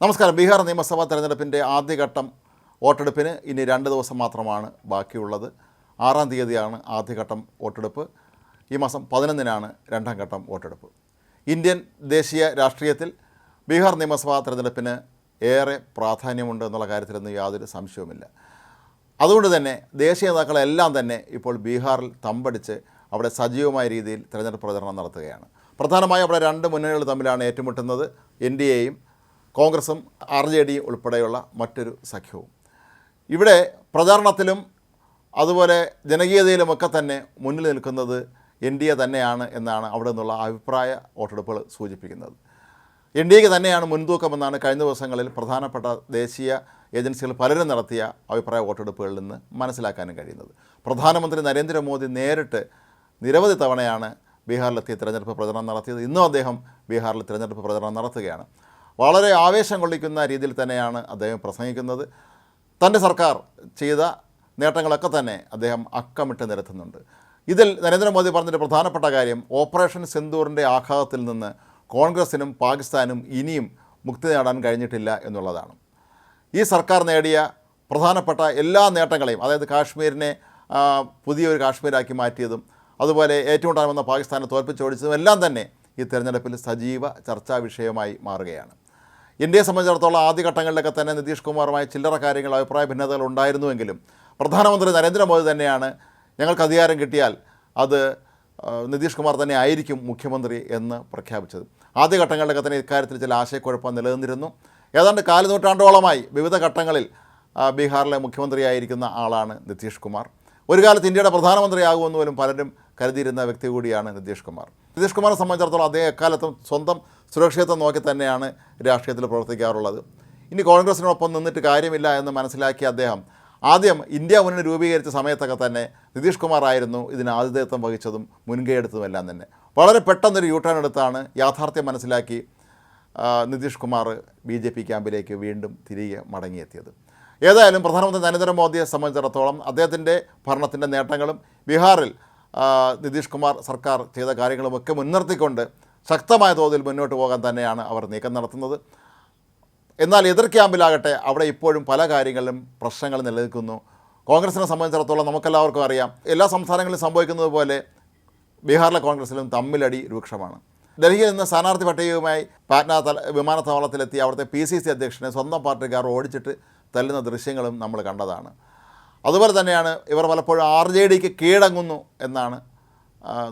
നമസ്കാരം. ബീഹാർ നിയമസഭാ തെരഞ്ഞെടുപ്പിന്റെ ആദ്യഘട്ടം വോട്ടെടുപ്പിന് ഇനി രണ്ട് ദിവസം മാത്രമാണ് ബാക്കിയുള്ളത്. ആറാം തീയതിയാണ് ആദ്യഘട്ടം വോട്ടെടുപ്പ്. ഈ മാസം പതിനൊന്നിനാണ് രണ്ടാം ഘട്ടം വോട്ടെടുപ്പ്. ഇന്ത്യൻ ദേശീയ രാഷ്ട്രീയത്തിൽ ബീഹാർ നിയമസഭാ തെരഞ്ഞെടുപ്പിന് ഏറെ പ്രാധാന്യമുണ്ട് എന്നുള്ള കാര്യത്തിലൊന്നും യാതൊരു സംശയവുമില്ല. അതുകൊണ്ട് തന്നെ ദേശീയ നേതാക്കളെല്ലാം തന്നെ ഇപ്പോൾ ബീഹാറിൽ തമ്പടിച്ച് അവിടെ സജീവമായ രീതിയിൽ തെരഞ്ഞെടുപ്പ് പ്രചരണം നടത്തുകയാണ്. പ്രധാനമായും അവിടെ രണ്ട് മുന്നണികൾ തമ്മിലാണ് ഏറ്റുമുട്ടുന്നത്. എൻ ഡി എയും കോൺഗ്രസും ആർ ജെ ഡിയും ഉൾപ്പെടെയുള്ള മറ്റൊരു സഖ്യവും. ഇവിടെ പ്രചാരണത്തിലും അതുപോലെ ജനകീയതയിലുമൊക്കെ തന്നെ മുന്നിൽ നിൽക്കുന്നത് എൻ ഡി എ തന്നെയാണ് എന്നാണ് അവിടെ നിന്നുള്ള അഭിപ്രായ വോട്ടെടുപ്പുകൾ സൂചിപ്പിക്കുന്നത്. എൻ ഡി എക്ക് തന്നെയാണ് മുൻതൂക്കമെന്നാണ് കഴിഞ്ഞ ദിവസങ്ങളിൽ പ്രധാനപ്പെട്ട ദേശീയ ഏജൻസികൾ പലരും നടത്തിയ അഭിപ്രായ വോട്ടെടുപ്പുകളിൽ നിന്ന് മനസ്സിലാക്കാനും കഴിയുന്നത്. പ്രധാനമന്ത്രി നരേന്ദ്രമോദി നേരിട്ട് നിരവധി തവണയാണ് ബീഹാറിലെത്തി തിരഞ്ഞെടുപ്പ് പ്രചരണം നടത്തിയത്. ഇന്നും അദ്ദേഹം ബീഹാറിൽ തിരഞ്ഞെടുപ്പ് പ്രചരണം നടത്തുകയാണ്. വളരെ ആവേശം കൊള്ളിക്കുന്ന രീതിയിൽ തന്നെയാണ് അദ്ദേഹം പ്രസംഗിക്കുന്നത്. തന്റെ സർക്കാർ ചെയ്ത നേട്ടങ്ങളൊക്കെ തന്നെ അദ്ദേഹം അക്കമിട്ട് നിരത്തുന്നുണ്ട്. ഇതിൽ നരേന്ദ്രമോദി പറഞ്ഞൊരു പ്രധാനപ്പെട്ട കാര്യം ഓപ്പറേഷൻ സിന്ദൂറിന്റെ ആഘാതത്തിൽ നിന്ന് കോൺഗ്രസിനും പാകിസ്ഥാനും ഇനിയും മുക്തി നേടാൻ കഴിഞ്ഞിട്ടില്ല എന്നുള്ളതാണ്. ഈ സർക്കാർ നേടിയ പ്രധാനപ്പെട്ട എല്ലാ നേട്ടങ്ങളെയും അതായത് കാശ്മീരിനെ പുതിയൊരു കാശ്മീരാക്കി മാറ്റിയതും അതുപോലെ ഏറ്റുമുട്ടാൻ വന്ന പാകിസ്ഥാനെ തോൽപ്പിച്ചോടിച്ചതും എല്ലാം തന്നെ ഈ തെരഞ്ഞെടുപ്പിൽ സജീവ ചർച്ചാ വിഷയമായി മാറുകയാണ്. ഇന്ത്യയെ സംബന്ധിച്ചിടത്തോളം ആദ്യഘട്ടങ്ങളിലൊക്കെ തന്നെ നിതീഷ് കുമാറുമായി ചില്ലറ കാര്യങ്ങൾ അഭിപ്രായ ഭിന്നതകൾ ഉണ്ടായിരുന്നുവെങ്കിലും പ്രധാനമന്ത്രി നരേന്ദ്രമോദി തന്നെയാണ് ഞങ്ങൾക്ക് അധികാരം കിട്ടിയാൽ അത് നിതീഷ് കുമാർ തന്നെ ആയിരിക്കും മുഖ്യമന്ത്രി എന്ന് പ്രഖ്യാപിച്ചത്. ആദ്യഘട്ടങ്ങളിലൊക്കെ തന്നെ ഇക്കാര്യത്തിൽ ചില ആശയക്കുഴപ്പം നിലനിന്നിരുന്നു. ഏതാണ്ട് കാൽ നൂറ്റാണ്ടോളമായി വിവിധ ഘട്ടങ്ങളിൽ ബീഹാറിലെ മുഖ്യമന്ത്രിയായിരിക്കുന്ന ആളാണ് നിതീഷ് കുമാർ. ഒരു കാലത്ത് ഇന്ത്യയുടെ പ്രധാനമന്ത്രിയാകുമെന്ന് പോലും പലരും കരുതിയിരുന്ന വ്യക്തി കൂടിയാണ് നിതീഷ് കുമാർ. നിതീഷ് കുമാറിനെ സംബന്ധിച്ചിടത്തോളം അദ്ദേഹം എക്കാലത്തും സ്വന്തം സുരക്ഷിതത്വം നോക്കി തന്നെയാണ് രാഷ്ട്രീയത്തിൽ പ്രവർത്തിക്കാറുള്ളത്. ഇനി കോൺഗ്രസിനൊപ്പം നിന്നിട്ട് കാര്യമില്ല എന്ന് മനസ്സിലാക്കിയ അദ്ദേഹം ആദ്യം ഇന്ത്യ മുന്നണി രൂപീകരിച്ച സമയത്തൊക്കെ തന്നെ നിതീഷ് കുമാർ ആയിരുന്നു ഇതിന് ആതിഥേയത്വം വഹിച്ചതും മുൻകൈയെടുത്തതുമെല്ലാം തന്നെ. വളരെ പെട്ടെന്നൊരു യൂട്ടേൺ എടുത്താണ് യാഥാർത്ഥ്യം മനസ്സിലാക്കി Nitish Kumar B J P ക്യാമ്പിലേക്ക് വീണ്ടും തിരികെ മടങ്ങിയെത്തിയത്. ഏതായാലും പ്രധാനമന്ത്രി നരേന്ദ്രമോദിയെ സംബന്ധിച്ചിടത്തോളം അദ്ദേഹത്തിന്റെ ഭരണത്തിന്റെ നേട്ടങ്ങളും ബീഹാറിൽ നിതീഷ് കുമാർ സർക്കാർ ചെയ്ത കാര്യങ്ങളുമൊക്കെ മുൻനിർത്തിക്കൊണ്ട് ശക്തമായ തോതിൽ മുന്നോട്ട് പോകാൻ തന്നെയാണ് അവർ നീക്കം നടത്തുന്നത്. എന്നാൽ എതിർ ക്യാമ്പിലാകട്ടെ അവിടെ ഇപ്പോഴും പല കാര്യങ്ങളിലും പ്രശ്നങ്ങൾ നിലനിൽക്കുന്നു. കോൺഗ്രസിനെ സംബന്ധിച്ചിടത്തോളം നമുക്കെല്ലാവർക്കും അറിയാം എല്ലാ സംസ്ഥാനങ്ങളിലും സംഭവിക്കുന്നത് പോലെ ബീഹാറിലെ കോൺഗ്രസിലും തമ്മിലടി രൂക്ഷമാണ്. ഡൽഹിയിൽ നിന്ന് സ്ഥാനാർത്ഥി പട്ടികയുമായി പാറ്റ്ന തല വിമാനത്താവളത്തിലെത്തി അവിടുത്തെ പി സി സി അധ്യക്ഷനെ സ്വന്തം പാർട്ടിക്കാർ ഓടിച്ചിട്ട് തല്ലുന്ന ദൃശ്യങ്ങളും നമ്മൾ കണ്ടതാണ്. അതുപോലെ തന്നെയാണ് ഇവർ പലപ്പോഴും ആർ ജെ ഡിക്ക് കീഴടങ്ങുന്നു എന്നാണ്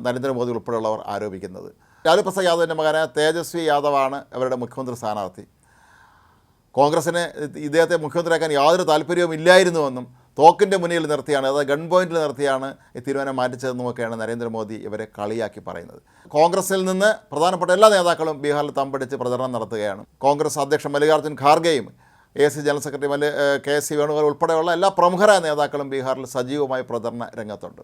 നരേന്ദ്രമോദി ഉൾപ്പെടെയുള്ളവർ ആരോപിക്കുന്നത്. ലാലു പ്രസാദ് യാദവിന്റെ മകനായ തേജസ്വി യാദവാണ് അവരുടെ മുഖ്യമന്ത്രി സ്ഥാനാർത്ഥി. കോൺഗ്രസിന് ഇദ്ദേഹത്തെ മുഖ്യമന്ത്രിയാക്കാൻ യാതൊരു താല്പര്യവും ഇല്ലായിരുന്നുവെന്നും തോക്കിന്റെ മുന്നിൽ നിർത്തിയാണ് അതായത് ഗൺ പോയിന്റിൽ നിർത്തിയാണ് ഈ തീരുമാനം മാറ്റിച്ചതെന്നുമൊക്കെയാണ് നരേന്ദ്രമോദി ഇവരെ കളിയാക്കി പറയുന്നത്. കോൺഗ്രസിൽ നിന്ന് പ്രധാനപ്പെട്ട എല്ലാ നേതാക്കളും ബീഹാറിൽ തമ്പടിച്ച് പ്രചരണം നടത്തുകയാണ്. കോൺഗ്രസ് അധ്യക്ഷൻ മല്ലികാർജുൻ ഖാർഗെയും എ സി ജനറൽ സെക്രട്ടറി മല്ലി കെ സി വേണുഗോപാൽ ഉൾപ്പെടെയുള്ള എല്ലാ പ്രമുഖരായ നേതാക്കളും ബീഹാറിൽ സജീവമായി പ്രചരണ രംഗത്തുണ്ട്.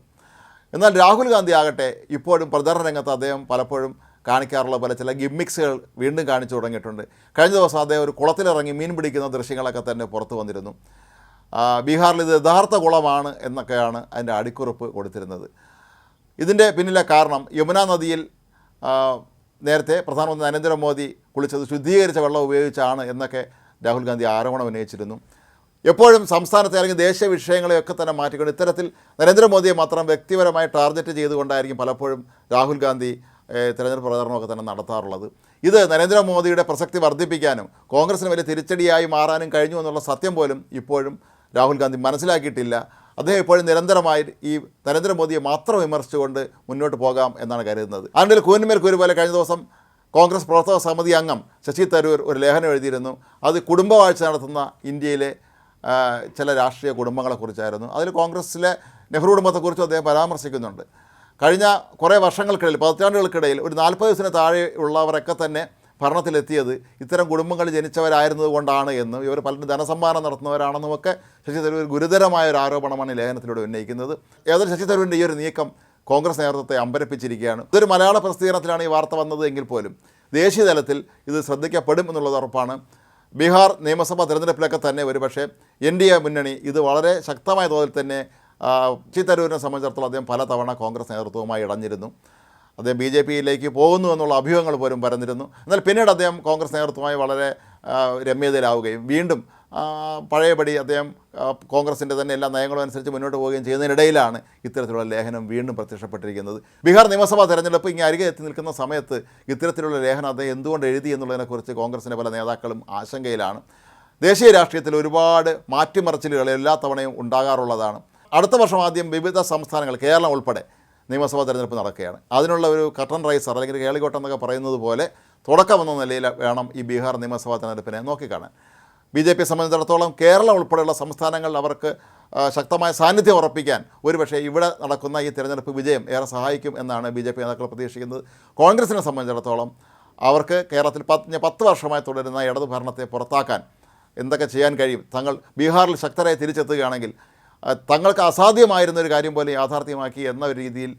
എന്നാൽ രാഹുൽ ഗാന്ധി ആകട്ടെ ഇപ്പോഴും പ്രചരണ രംഗത്ത് അദ്ദേഹം പലപ്പോഴും കാണിക്കാറുള്ള പോലെ ചില ഗിമ്മിക്സുകൾ വീണ്ടും കാണിച്ചു തുടങ്ങിയിട്ടുണ്ട്. കഴിഞ്ഞ ദിവസം അദ്ദേഹം ഒരു കുളത്തിലിറങ്ങി മീൻ പിടിക്കുന്ന ദൃശ്യങ്ങളൊക്കെ തന്നെ പുറത്തു വന്നിരുന്നു. ബീഹാറിൽ ഇത് യഥാർത്ഥ കുളമാണ് എന്നൊക്കെയാണ് അതിന്റെ അടിക്കുറിപ്പ് കൊടുത്തിരുന്നത്. ഇതിന്റെ പിന്നിലെ കാരണം യമുന നദിയിൽ നേരത്തെ പ്രധാനമന്ത്രി നരേന്ദ്രമോദി കുളിച്ചത് ശുദ്ധീകരിച്ച വെള്ളം ഉപയോഗിച്ചാണ് എന്നൊക്കെ രാഹുൽ ഗാന്ധി ആരോപണം ഉന്നയിച്ചിരുന്നു. എപ്പോഴും സംസ്ഥാനത്തെ അല്ലെങ്കിൽ ദേശീയ വിഷയങ്ങളെയൊക്കെ തന്നെ മാറ്റിക്കൊണ്ട് ഇത്തരത്തിൽ നരേന്ദ്രമോദിയെ മാത്രം വ്യക്തിപരമായി ടാർഗറ്റ് ചെയ്തുകൊണ്ടായിരിക്കും പലപ്പോഴും രാഹുൽ ഗാന്ധി തിരഞ്ഞെടുപ്പ് പ്രചാരണമൊക്കെ തന്നെ നടത്താറുള്ളത്. ഇത് നരേന്ദ്രമോദിയുടെ പ്രസക്തി വർദ്ധിപ്പിക്കാനും കോൺഗ്രസിന് വലിയ തിരിച്ചടിയായി മാറാനും കഴിഞ്ഞു എന്നുള്ള സത്യം പോലും ഇപ്പോഴും രാഹുൽ ഗാന്ധി മനസ്സിലാക്കിയിട്ടില്ല. അദ്ദേഹം ഇപ്പോഴും നിരന്തരമായി ഈ നരേന്ദ്രമോദിയെ മാത്രം വിമർശിച്ചുകൊണ്ട് മുന്നോട്ട് പോകാം എന്നാണ് കരുതുന്നത്. അതിന്റെ കൂന്മേൽ കൂര് പോലെ കഴിഞ്ഞ ദിവസം കോൺഗ്രസ് പ്രവർത്തക സമിതി അംഗം ശശി തരൂർ ഒരു ലേഖനം എഴുതിയിരുന്നു. അത് കുടുംബവാഴ്ച നടത്തുന്ന ഇന്ത്യയിലെ ചില രാഷ്ട്രീയ കുടുംബങ്ങളെക്കുറിച്ചായിരുന്നു. അതിൽ കോൺഗ്രസ്സിലെ നെഹ്റു കുടുംബത്തെക്കുറിച്ചും അദ്ദേഹം പരാമർശിക്കുന്നുണ്ട്. കഴിഞ്ഞ കുറേ വർഷങ്ങൾക്കിടയിൽ പതിറ്റാണ്ടുകൾക്കിടയിൽ ഒരു നാൽപ്പത് വയസ്സിന് താഴെയുള്ളവരൊക്കെ തന്നെ ഭരണത്തിലെത്തിയത് ഇത്തരം കുടുംബങ്ങൾ ജനിച്ചവരായിരുന്നത് കൊണ്ടാണ് എന്നും ഇവർ പലരും ധനസമ്മാനം നടത്തുന്നവരാണെന്നുമൊക്കെ ശശി തരൂർ ഗുരുതരമായ ഒരു ആരോപണമാണ് ലേഖനത്തിലൂടെ ഉന്നയിക്കുന്നത്. ഏതായാലും ശശി തരൂരിന്റെ ഈ ഒരു നീക്കം കോൺഗ്രസ് നേതൃത്വത്തെ അമ്പരപ്പിച്ചിരിക്കുകയാണ്. ഇതൊരു മലയാള പ്രസിദ്ധീകരണത്തിലാണ് ഈ വാർത്ത വന്നത് എങ്കിൽ പോലും ദേശീയ തലത്തിൽ ഇത് ശ്രദ്ധിക്കപ്പെടും എന്നുള്ളത് ഉറപ്പാണ്. ബീഹാർ നിയമസഭാ തിരഞ്ഞെടുപ്പിലൊക്കെ തന്നെ ഒരുപക്ഷെ എൻ ഡി എ മുന്നണി ഇത് വളരെ ശക്തമായ തോതിൽ തന്നെ ആ, ശശി തരൂരിനെ സംബന്ധിച്ചിടത്തോളം അദ്ദേഹം പലതവണ കോൺഗ്രസ് നേതൃത്വവുമായി ഇടഞ്ഞിരുന്നു. അദ്ദേഹം ബി ജെ പിയിലേക്ക് പോകുന്നു എന്നുള്ള അഭ്യൂഹങ്ങൾ പോലും പരന്നിരുന്നു. എന്നാൽ പിന്നീട് അദ്ദേഹം കോൺഗ്രസ് നേതൃത്വമായി വളരെ രമ്യതയിലാവുകയും വീണ്ടും പഴയപടി അദ്ദേഹം കോൺഗ്രസിന്റെ തന്നെ എല്ലാ നയങ്ങളും അനുസരിച്ച് മുന്നോട്ട് പോവുകയും ചെയ്യുന്നതിനിടയിലാണ് ഇത്തരത്തിലുള്ള ലേഖനം വീണ്ടും പ്രത്യക്ഷപ്പെട്ടിരിക്കുന്നത്. ബീഹാർ നിയമസഭാ തെരഞ്ഞെടുപ്പ് ഇങ്ങനെ അരികെ എത്തി നിൽക്കുന്ന സമയത്ത് ഇത്തരത്തിലുള്ള ലേഖനം അദ്ദേഹം എന്തുകൊണ്ട് എഴുതി എന്നുള്ളതിനെക്കുറിച്ച് കോൺഗ്രസിന്റെ പല നേതാക്കളും ആശങ്കയിലാണ്. ദേശീയ രാഷ്ട്രീയത്തിൽ ഒരുപാട് മാറ്റിമറിച്ചിലുകൾ എല്ലാ തവണയും ഉണ്ടാകാറുള്ളതാണ്. അടുത്ത വർഷം ആദ്യം വിവിധ സംസ്ഥാനങ്ങൾ കേരളം ഉൾപ്പെടെ നിയമസഭാ തെരഞ്ഞെടുപ്പ് നടക്കുകയാണ്. അതിനുള്ള ഒരു കട്ടൺ റൈസർ അല്ലെങ്കിൽ കേളികോട്ടം എന്നൊക്കെ പറയുന്നത് പോലെ തുടക്കമെന്ന നിലയിൽ വേണം ഈ ബീഹാർ നിയമസഭാ തെരഞ്ഞെടുപ്പിനെ നോക്കിക്കാണാൻ ബി ജെ പിയെ സംബന്ധിച്ചിടത്തോളം കേരളം ഉൾപ്പെടെയുള്ള സംസ്ഥാനങ്ങളിൽ അവർക്ക് ശക്തമായ സാന്നിധ്യം ഉറപ്പിക്കാൻ ഒരുപക്ഷെ ഇവിടെ നടക്കുന്ന ഈ തെരഞ്ഞെടുപ്പ് വിജയം ഏറെ സഹായിക്കും എന്നാണ് ബി ജെ പി നേതാക്കൾ പ്രതീക്ഷിക്കുന്നത്. കോൺഗ്രസിനെ സംബന്ധിച്ചിടത്തോളം അവർക്ക് കേരളത്തിൽ പത്ത് പത്ത് വർഷമായി തുടരുന്ന ഇടതു ഭരണത്തെ പുറത്താക്കാൻ എന്തൊക്കെ ചെയ്യാൻ കഴിയും? തങ്ങൾ ബീഹാറിൽ ശക്തരായി തിരിച്ചെത്തുകയാണെങ്കിൽ തങ്ങൾക്ക് അസാധ്യമായിരുന്ന ഒരു കാര്യം പോലെ യാഥാർത്ഥ്യമാക്കി എന്ന ഒരു രീതിയിൽ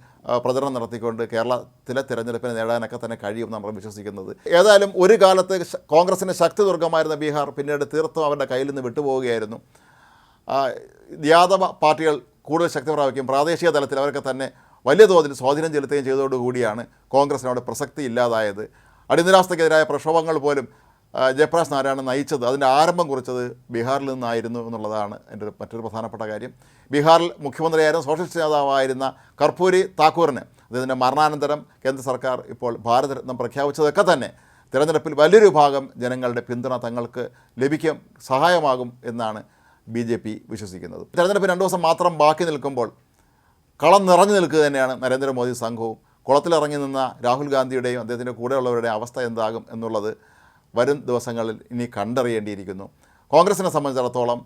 പ്രചരണം നടത്തിക്കൊണ്ട് കേരളത്തിലെ തിരഞ്ഞെടുപ്പിനെ നേടാനൊക്കെ തന്നെ കഴിയും നമ്മൾ വിശ്വസിക്കുന്നത്. ഏതായാലും ഒരു കാലത്ത് കോൺഗ്രസിന്റെ ശക്തി ദുർഗമായിരുന്ന ബീഹാർ പിന്നീട് തീർത്തും അവരുടെ കയ്യിൽ നിന്ന് വിട്ടുപോവുകയായിരുന്നു. യാദവ പാർട്ടികൾ കൂടുതൽ ശക്തി പ്രാപിക്കുകയും പ്രാദേശിക തലത്തിൽ അവരൊക്കെ തന്നെ വലിയ തോതിൽ സ്വാധീനം ചെലുത്തുകയും ചെയ്തതോടുകൂടിയാണ് കോൺഗ്രസിനോട് പ്രസക്തി ഇല്ലാതായത്. അടിയന്തരാവസ്ഥയ്ക്കെതിരായ പ്രക്ഷോഭങ്ങൾ പോലും ജയപ്രകാശ് നാരായണൻ നയിച്ചത്. അതിന്റെ ആരംഭം കുറിച്ചത് ബീഹാറിൽ നിന്നായിരുന്നു എന്നുള്ളതാണ് എന്റെ ഒരു മറ്റൊരു പ്രധാനപ്പെട്ട കാര്യം. ബീഹാറിൽ മുഖ്യമന്ത്രിയായിരുന്ന സോഷ്യലിസ്റ്റ് നേതാവായിരുന്ന കർപ്പൂരി താക്കൂറിന് അദ്ദേഹത്തിന്റെ മരണാനന്തരം കേന്ദ്ര സർക്കാർ ഇപ്പോൾ ഭാരതരത്നം പ്രഖ്യാപിച്ചതൊക്കെ തന്നെ തിരഞ്ഞെടുപ്പിൽ വലിയൊരു ഭാഗം ജനങ്ങളുടെ പിന്തുണ തങ്ങൾക്ക് ലഭിക്കും സഹായമാകും എന്നാണ് ബി ജെ പി വിശ്വസിക്കുന്നത്. തിരഞ്ഞെടുപ്പ് രണ്ട് ദിവസം മാത്രം ബാക്കി നിൽക്കുമ്പോൾ കളം നിറഞ്ഞു നിൽക്കുക തന്നെയാണ് നരേന്ദ്രമോദി സംഘവും. കുളത്തിലിറങ്ങി നിന്ന രാഹുൽ ഗാന്ധിയുടെയും അദ്ദേഹത്തിന്റെ കൂടെയുള്ളവരുടെയും അവസ്ഥ എന്താകും എന്നുള്ളത് വരും ദിവസങ്ങളിൽ ഇനി കണ്ടറിയേണ്ടിയിരിക്കുന്നു. കോൺഗ്രസിനെ സംബന്ധിച്ചിടത്തോളം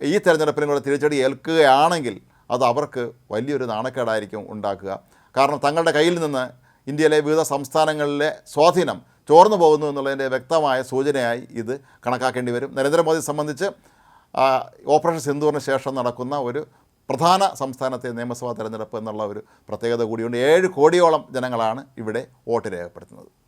ഈ തെരഞ്ഞെടുപ്പിനും കൂടെ തിരിച്ചടി ഏൽക്കുകയാണെങ്കിൽ അത് അവർക്ക് വലിയൊരു നാണക്കേടായിരിക്കും ഉണ്ടാക്കുക. കാരണം തങ്ങളുടെ കയ്യിൽ നിന്ന് ഇന്ത്യയിലെ വിവിധ സംസ്ഥാനങ്ങളിലെ സ്വാധീനം ചോർന്നു പോകുന്നു എന്നുള്ളതിന്റെ വ്യക്തമായ സൂചനയായി ഇത് കണക്കാക്കേണ്ടി വരും. നരേന്ദ്രമോദിയെ സംബന്ധിച്ച് ഓപ്പറേഷൻ സിന്ദൂറിന് ശേഷം നടക്കുന്ന ഒരു പ്രധാന സംസ്ഥാനത്തെ നിയമസഭാ തെരഞ്ഞെടുപ്പ് എന്നുള്ള ഒരു പ്രത്യേകത കൂടിയുണ്ട്. ഏഴ് കോടിയോളം ജനങ്ങളാണ് ഇവിടെ വോട്ട് രേഖപ്പെടുത്തുന്നത്.